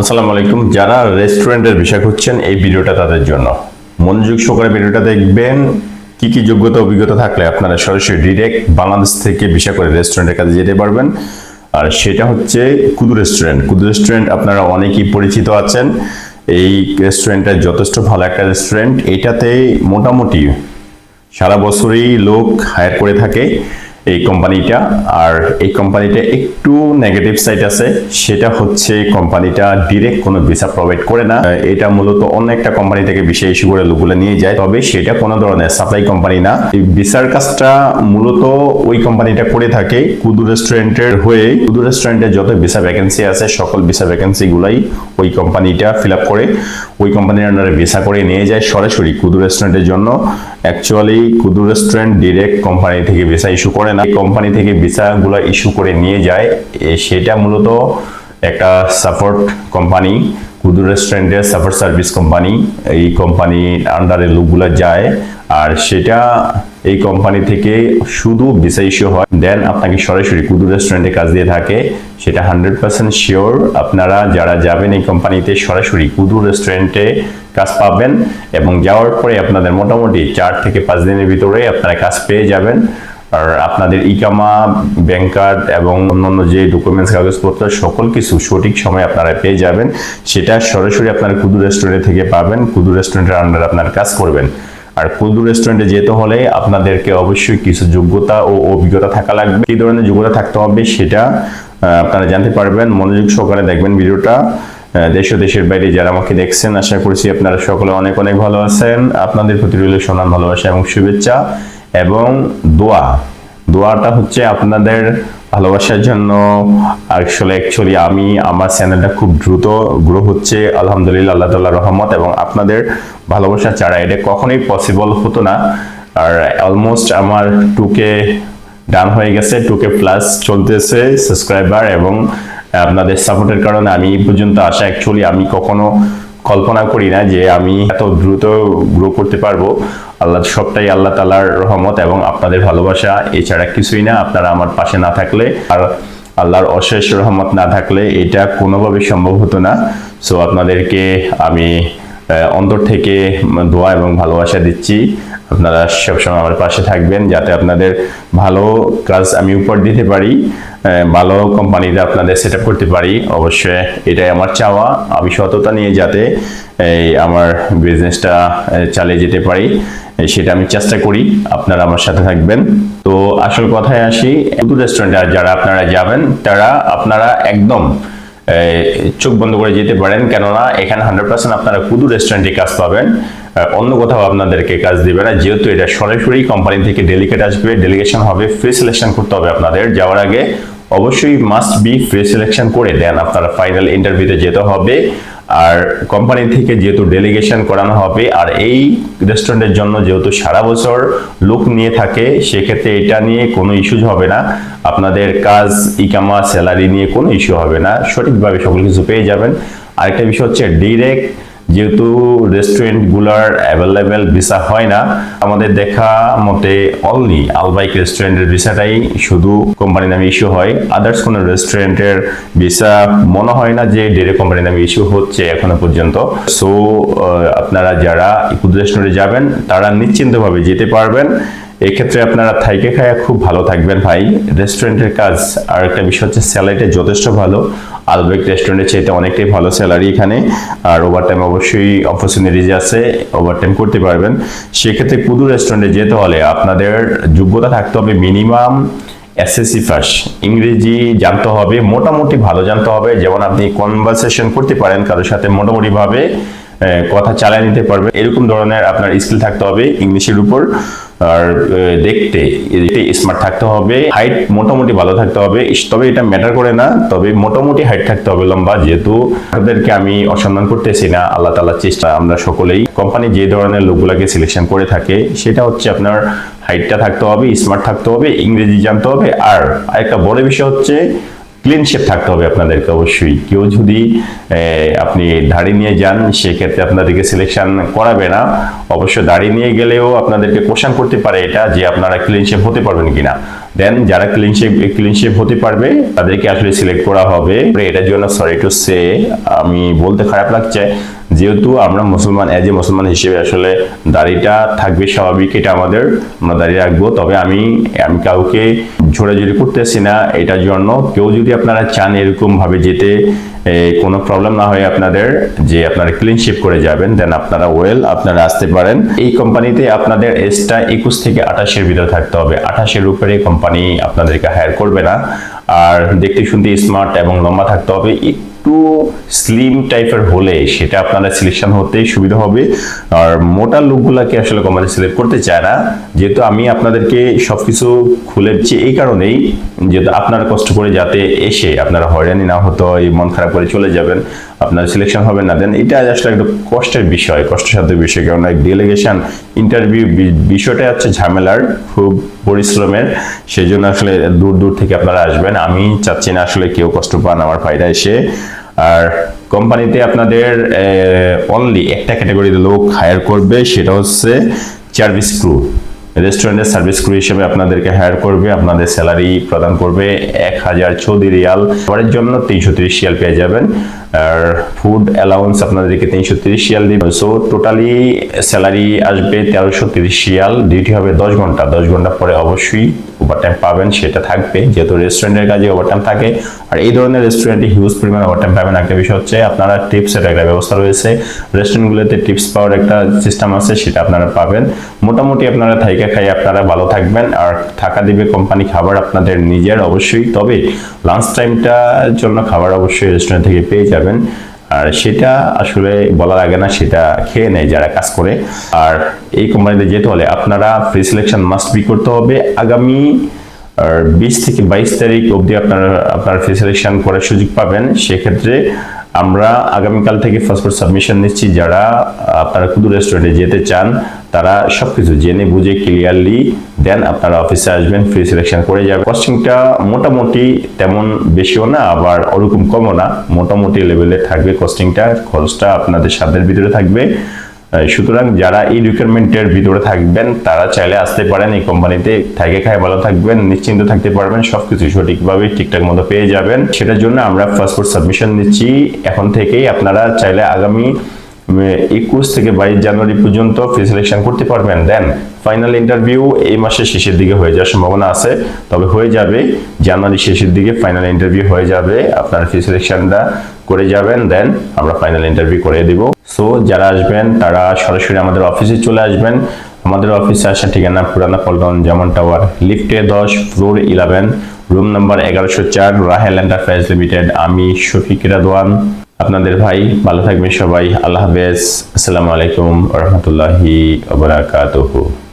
আসসালামু আলাইকুম। যারা রেস্টুরেন্টের বিষয় করছেন এই ভিডিওটা তাদের জন্য। মনোযোগ সহকারে ভিডিওটা দেখবেন। কি কি যোগ্যতা, অভিজ্ঞতা থাকলে আপনারা সরাসরি ডিরেক্ট বাংলাদেশ থেকে বিষয় করে রেস্টুরেন্টের কাছে যেতে পারবেন। আর সেটা হচ্ছে কুদু রেস্টুরেন্ট। কুদু রেস্টুরেন্ট আপনারা অনেকেই পরিচিত আছেন। এই রেস্টুরেন্টটা যথেষ্ট ভালো একটা রেস্টুরেন্ট। এটাতে মোটামুটি সারা বছরই লোক হায়ার করে থাকে। এই কোম্পানিটা। আর এই কোম্পানিটা একটু নেগেটিভ সাইড আছে। সেটা হচ্ছে কোম্পানিটা ডিরেক্ট কোনো ভিসা প্রোভাইড করে না। এটা মূলত অন্য একটা কোম্পানি থেকে ভিসা ইস্যু করে লোকগুলো নিয়ে যায়। তবে সেটা কোনো ধরনের সাপ্লাই কোম্পানি না। এই ভিসার কাজটা মূলত ওই কোম্পানিটা করে থাকে কুদু রেস্টুরেন্টের হয়ে। কুদু রেস্টুরেন্টের যত ভিসা ভ্যাকেন্সি আছে, সকল ভিসা ভ্যাকেন্সি গুলাই ওই কোম্পানিটা ফিল আপ করে। ওই কোম্পানির আন্ডারে ভিসা করে নিয়ে যায় সরাসরি কুদু রেস্টুরেন্টের জন্য। Actually Kudu restaurant direct company থেকে ভিসা ইস্যু করে না কোম্পানি থেকে ভিসাগুলো ইস্যু করে নিয়ে যায় সেটা মূলত একটা সাপোর্ট কোম্পানি কুদু রেস্টুরেন্টের সাপোর্ট সার্ভিস কোম্পানি এই কোম্পানির আন্ডারে লোকগুলো যায়, আর সেটা এই কোম্পানি থেকে শুধু ভিসা ইস্যু হয়। দেন আপনাকে সরাসরি কুদু রেস্টুরেন্টে কাজ দিয়ে থাকে, সেটা হান্ড্রেড পার্সেন্ট শিওর আপনারা যারা যাবেন এই কোম্পানিতে সরাসরি কুদু রেস্টুরেন্টে কাজ পাবেন, এবং যাওয়ার পরে আপনাদের মোটামুটি চার থেকে পাঁচ দিনের ভিতরে আপনারা কাজ পেয়ে যাবেন। আর আপনাদের ইকামা, ব্যাংক কার্ড এবং অন্যান্য যে ডকুমেন্টস কাগজপত্র, সকল কিছু সঠিক সময় আপনারা পেয়ে যাবেন। সেটা সরাসরি আপনার কুদু রেস্টুরেন্ট থেকে পাবেন। কুদু রেস্টুরেন্টের আন্ডারে আপনার কাজ করবেন। আর কুদু রেস্টুরেন্টে যেতে হলে আপনাদেরকে অবশ্যই কিছু যোগ্যতা ও অভিজ্ঞতা থাকা লাগবে। কি ধরনের যোগ্যতা থাকতে হবে সেটা আপনারা জানতে পারবেন। মনোযোগ সহকারে দেখবেন ভিডিওটা। দেশ ও দেশের বাইরে যারা আমাকে দেখছেন, আশা করছি আপনারা সকলে অনেক অনেক ভালো আছেন। আপনাদের প্রতি রইল সমান ভালোবাসা এবং শুভেচ্ছা। এবং দোয়া। দোয়াটা হচ্ছে আপনাদের ভালোবাসার জন্য। আসলে অ্যাকচুয়ালি আমি, আমার চ্যানেলটা খুব দ্রুত গ্রো হচ্ছে। আলহামদুলিল্লাহ, আল্লাহ তাল্লাহ রহমত এবং আপনাদের ভালোবাসা ছাড়া এটা কখনোই পসিবল হতো না। আর অলমোস্ট আমার টুকে ডান হয়ে গেছে টুকে প্লাস চলতেছে সাবস্ক্রাইবার এবং আপনাদের সাপোর্টের কারণে আমি এই পর্যন্ত আসা। অ্যাকচুয়ালি আমি কখনো কল্পনা করি না যে আমি এত দ্রুত গ্রো করতে পারব। আল্লাহ সবটাই আল্লাহ তালার রহমত এবং আপনাদের ভালোবাসা। এছাড়া কিছুই না, আপনারা আমার পাশে না থাকলে আর আল্লাহর অশেষ রহমত না থাকলে এটা কোনোভাবে সম্ভব হতো না। সো আপনাদেরকে আমি অন্তর থেকে দোয়া এবং ভালোবাসা দিচ্ছি। আপনারা সবসময় আমার পাশে থাকবেন যাতে আপনাদের ভালো কাজ আমি উপর দিতে পারি। ভালো কোম্পানিতে আপনাদের সেট করতে পারি। অবশ্যই এটাই আমার চাওয়া। আমি সততা নিয়ে যাতে এই আমার বিজনেসটা চালিয়ে যেতে পারি সেটা আমি চেষ্টা করি। আপনারা আমার সাথে থাকবেন। তো আসল কথায় আসি শুধু রেস্টুরেন্টে যারা আপনারা যাবেন, তারা আপনারা একদম চোখ বন্ধ করে যেতে পারেন। কেননা এখানে হান্ড্রেড পার্সেন্ট আপনারা কুদু রেস্টুরেন্টে কাজ পাবেন। অন্য কোথাও আপনাদেরকে কাজ দিবে না। যেহেতু এটা সরাসরি কোম্পানি থেকে ডেলিগেট আসবে ডেলিগেশন হবে ফ্রি সিলেকশন করতে হবে আপনাদের। যাওয়ার আগে অবশ্যই মাস্ট বি ফ্রি সিলেকশন করে দেন। আপনারা ফাইনাল ইন্টারভিউতে যেতে হবে। আর কোম্পানি থেকে যেহেতু ডেলিগেশন করানো হবে, আর এই রেস্টুরেন্টের জন্য যেহেতু সারা বছর লোক নিয়ে থাকে, সেক্ষেত্রে এটা নিয়ে কোনো ইস্যুজ হবে না। আপনাদের কাজ ইকামা স্যালারি নিয়ে কোনো ইস্যু হবে না। সঠিকভাবে সকল কিছু পেয়ে যাবেন। আরেকটা বিষয় হচ্ছে ডিরেক্ট যেহেতু রেস্টুরেন্টগুলোর অ্যাভেলেবেল ভিসা হয় না, আমাদের দেখা মতে অনলি আলবাইক রেস্টুরেন্টের ভিসাটাই শুধু কোম্পানি নামে ইস্যু হয়। আদার্স কোনো রেস্টুরেন্টের ভিসা মনে হয় না যে ডেরে কোম্পানি নামে ইস্যু হচ্ছে এখনও পর্যন্ত। সো আপনারা যারা ইকুদ রেস্টুরেন্টে যাবেন, তারা নিশ্চিন্তভাবে যেতে পারবেন। এক্ষেত্রে আপনারা থাইকে খায়া খুব ভালো থাকবেন ভাই। রেস্টুরেন্টের কাজ আর একটা বিষয় হচ্ছে স্যালারিটা যথেষ্ট ভালো। আলবেক রেস্টুরেন্টের চাইতে অনেকটাই ভালো স্যালারি এখানে। আর ওভারটাইম অবশ্যই অপরচুনিটিজ আছে ওভারটাইম করতে পারবেন। সেক্ষেত্রে কুদু রেস্টুরেন্টে যেতে হলে আপনাদের যোগ্যতা থাকতে হবে মিনিমাম এসএসসি ফার্স্ট ইংরেজি জানতে হবে মোটামুটি ভালো জানতে হবে। যেমন আপনি কনভারসেশন করতে পারেন কারোর সাথে মোটামুটি ভাবে আহ, কথা চালিয়ে নিতে পারবে। এরকম ধরনের আপনার স্কিল থাকতে হবে ইংলিশের উপর। আর দেখতে স্মার্ট থাকতে হবে। হাইট মোটামুটি ভালো থাকতে হবে। তবে এটা ম্যাটার করে না। তবে মোটামুটি হাইট থাকতে হবে লম্বা, যেহেতু তাদেরকে আমি অসম্মান করতেছি না। আল্লাহ তাআলার চেষ্টা, আমরা সকলেই। কোম্পানি যে ধরনের লোকগুলোকে সিলেকশন করে থাকে, সেটা হচ্ছে আপনার হাইটটা থাকতে হবে স্মার্ট থাকতে হবে, ইংরেজি জানতে হবে। আর আরেকটা বড় বিষয় হচ্ছে ক্লিন শেপ থাকতে হবে আপনাদেরকে অবশ্যই। কেউ যদি আপনি দাড়ি নিয়ে যান, সেক্ষেত্রে আপনাদেরকে সিলেকশন করাবে না। অবশ্য দাড়ি নিয়ে গেলেও আপনাদেরকে কোশ্চান করতে পারে এটা যে আপনারা ক্লিন শেপ হতে পারবেন কিনা। দেন যারা ক্লিন শেপ ক্লিন শেপ হতে পারবে, তাদেরকে আসলে সিলেক্ট করা হবে। এটার জন্য সরি টু সে আমি বলতে খারাপ লাগছে। যেহেতু আমরা মুসলমান এজ এ মুসলমান হিসেবে আসলে দাড়িটা থাকবে স্বাভাবিক, এটা আমাদের, আমরা দাঁড়িয়ে রাখব। তবে আমি আমি কাউকে ঝোড়াঝুড়ি করতেছি না এটার জন্য। কেউ যদি আপনারা চান এরকম ভাবে যেতে কোনো প্রবলেম না হয় আপনাদের যে আপনারা ক্লিন শেপ করে যাবেন দেন আপনারা ওয়েল আপনারা আসতে পারেন। এই কোম্পানিতে আপনাদের এজটা একুশ থেকে আঠাশের ভিতরে থাকতে হবে। আঠাশের উপরে কোম্পানি আপনাদেরকে হায়ার করবে না। আর দেখতে শুনতে স্মার্ট এবং লম্বা থাকতে হবে। একটু স্লিম টাইপের হলে সেটা আপনারা সিলেকশন হতেই সুবিধা হবে। আর মোটা লুকগুলাকে আসলে কোম্পানি সিলেক্ট করতে চায় না। যেহেতু আমি আপনাদেরকে সবকিছু খুলে দিচ্ছি এই কারণেই, যেহেতু আপনারা কষ্ট করে যাতে এসে আপনারা হয়রানি না হতো এই মন খারাপ করে চলে যাবেন, আপনার সিলেকশন হবে না দেন এটা আসলে একটু কষ্টের বিষয় কষ্টসাধ্য বিষয়, কারণ এক ডেলিগেশন ইন্টারভিউ বিষয়টা হচ্ছে ঝামেলার, খুব পরিশ্রমের সেই জন্য আসলে দূর দূর থেকে আপনারা আসবেন। আমি চাচ্ছি না আসলে কেউ কষ্ট পান, আমার ফায়দা এসে আর কোম্পানিতে আপনাদের অনলি একটা ক্যাটাগরির লোক হায়ার করবে সেটা হচ্ছে সার্ভিস ক্রু রেস্টুরেন্টের সার্ভিস ক্রু হিসেবে আপনাদেরকে হায়ার করবে, আপনাদের স্যালারি প্রদান করবে এক হাজার চৌদ্দ রিয়াল। পরের জন্য তিনশো তিরিশ রিয়াল পেয়ে যাবেন। আর ফুড অ্যালাউন্স আপনাদেরকে তিনশো তিরিশ রিয়াল দিবে। সো টোটালি স্যালারি আসবে তেরোশো তিরিশ রিয়াল। ডিউটি হবে দশ ঘণ্টা। দশ ঘণ্টা পরে অবশ্যই ওভারটাইম পাবেন, সেটা থাকবে। যেহেতু রেস্টুরেন্টের কাজে ওভারটাইম থাকে। আর এই ধরনের রেস্টুরেন্টে হিউজ পরিমাণ ওভারটাইম পাবেন। একটা বিষয় হচ্ছে, আপনারা টিপসের একটা ব্যবস্থা রয়েছে। রেস্টুরেন্টগুলোতে টিপস পাওয়ার একটা সিস্টেম আছে, সেটা আপনারা পাবেন। মোটামুটি আপনারা থাইকা খাই, আপনারা ভালো থাকবেন। আর থাকা দিবে কোম্পানি খাবার আপনাদের নিজের অবশ্যই, তবে লাঞ্চ টাইমটার জন্য খাবার অবশ্যই রেস্টুরেন্ট থেকে পেয়ে যাবেন। আর সেটা আসলে বলার আগে না, সেটা খেয়ে নেয় যারা কাজ করে। আর এই কোম্পানিতে যেতে হলে আপনারা প্রি সিলেকশন মাস্ট বি করতে হবে। আগামী, আর বিশ থেকে বাইশ তারিখ অবধি আপনারা, আপনার ফি সিলেকশন করার সুযোগ পাবেন। সেক্ষেত্রে আমরা আগামীকাল থেকে পাসপোর্ট সাবমিশন নিচ্ছি। যারা, আপনারা কুদু রেস্টুরেন্টে যেতে চান তারা সবকিছু জেনে বুঝে ক্লিয়ারলি দেন আপনারা অফিসে আসবেন ফ্রি সিলেকশন করে যাবেন। কস্টিংটা মোটামুটি তেমন বেশিও না, আবার ওরকম কমও না। মোটামুটি লেভেলে থাকবে কস্টিংটা খরচটা আপনাদের সাধ্যের ভিতরে থাকবে। সুতরাং যারা এই রিকোয়ারমেন্টের ভিতরে থাকবেন, তারা চাইলে আসতে পারেন, এই কোম্পানিতে থাকে খায় ভালো থাকবেন, নিশ্চিন্ত থাকতে পারবেন, সবকিছু সঠিকভাবে ঠিকঠাক মতো পেয়ে যাবেন। সেটার জন্য আমরা পাসপোর্ট সাবমিশন নিচ্ছি। এখন থেকেই আপনারা চাইলে আগামী একুশ থেকে বাইশ জানুয়ারি পর্যন্ত ফ্রি সিলেকশন করতে পারবেন। দেন ফাইনাল ইন্টারভিউ এই মাসের শেষের দিকে হয়ে যাওয়ার সম্ভাবনা আছে। তবে হয়ে যাবে জানুয়ারি শেষের দিকে ফাইনাল ইন্টারভিউ হয়ে যাবে, আপনার ফ্রি সিলেকশনটা করে যাবেন। দেন আমরা ফাইনাল ইন্টারভিউ করে দিব। সো যারা আসবেন, তারা সরাসরি আমাদের অফিসে চলে আসবেন। আমাদের অফিসে আসার ঠিকানা পুরানা পল্টন যেমন টাওয়ার লিফটে দশ ফ্লোর ইলেভেন রুম নাম্বার এগারোশো চার, রাহেল এন্টারপ্রাইজ লিমিটেড আমি শফিক রাদওয়ান। আপনাদের ভাই ভালো থাকবেন সবাই। আল্লাহ হাফেজ। আসসালামু আলাইকুম রহমতুল্লাহি ওবরাকাতুহু